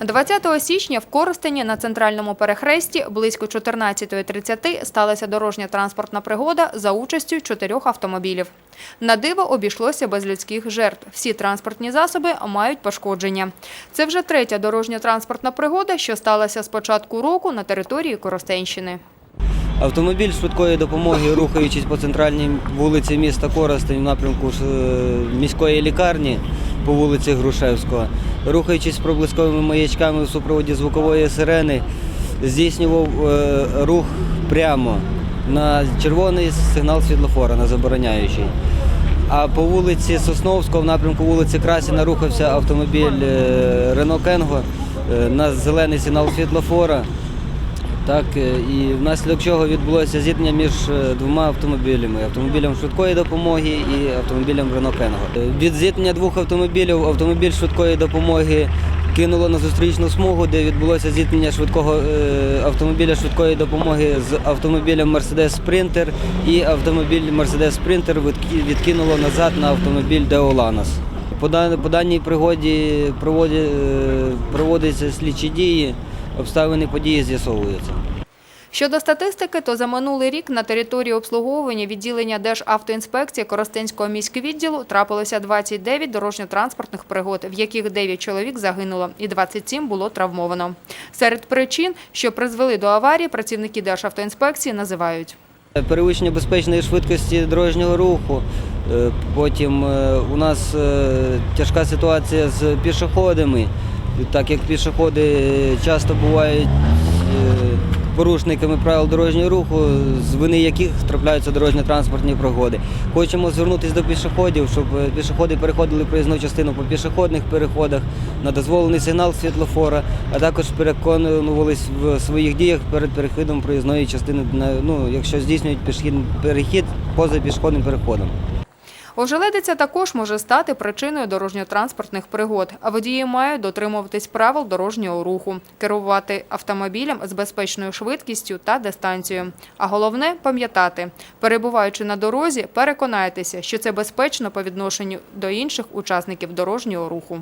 20 січня в Коростені на центральному перехресті близько 14.30 сталася дорожня транспортна пригода за участю чотирьох автомобілів. На диво обійшлося без людських жертв. Всі транспортні засоби мають пошкодження. Це вже третя дорожня транспортна пригода, що сталася з початку року на території Коростенщини. Автомобіль швидкої допомоги, рухаючись по центральній вулиці міста Коростень в напрямку е, міської лікарні по вулиці Грушевського, рухаючись проблисковими маячками в супроводі звукової сирени, здійснював е, рух прямо на червоний сигнал світлофора, на забороняючий. А по вулиці Сосновського, в напрямку вулиці Красіна, рухався автомобіль е, Рено Кенго на зелений сигнал світлофора. Так, е, і внаслідок чого відбулося зіткнення між е, двома автомобілями автомобілем швидкої допомоги і автомобілем. Е, Від зіткнення двох автомобілів автомобіль швидкої допомоги кинуло на зустрічну смугу, де відбулося зіткнення швидкого е, автомобіля швидкої допомоги з автомобілем Mercedes Sprinter і автомобіль Mercedes Sprinter відкинуло назад на автомобіль Deolanas. По, даній пригоді проводяться слідчі дії, обставини події з'ясовуються. Щодо статистики, то за минулий рік на території обслуговування відділення Державтоінспекції Коростенського міськвідділу трапилося 29 дорожньо-транспортних пригод, в яких 9 чоловік загинуло і 27 було травмовано. Серед причин, що призвели до аварії, працівники Державтоінспекції називають. Перевищення безпечної швидкості дорожнього руху. Е, Потім е, у нас е, тяжка ситуація з пішоходами, так як пішоходи часто бувають е, порушниками правил дорожнього руху, з вини яких трапляються дорожньо-транспортні пригоди. Хочемо звернутися до пішоходів, щоб пішоходи переходили проїзну частину по пішохідних переходах на дозволений сигнал світлофора, а також переконувались в своїх діях перед переходом проїзної частини, ну, якщо здійснюють перехід поза пішохідним переходом. Ожеледиця також може стати причиною дорожньо-транспортних пригод, а водії мають дотримуватись правил дорожнього руху, керувати автомобілем з безпечною швидкістю та дистанцією. А головне пам'ятати, перебуваючи на дорозі, переконайтеся, що це безпечно по відношенню до інших учасників дорожнього руху.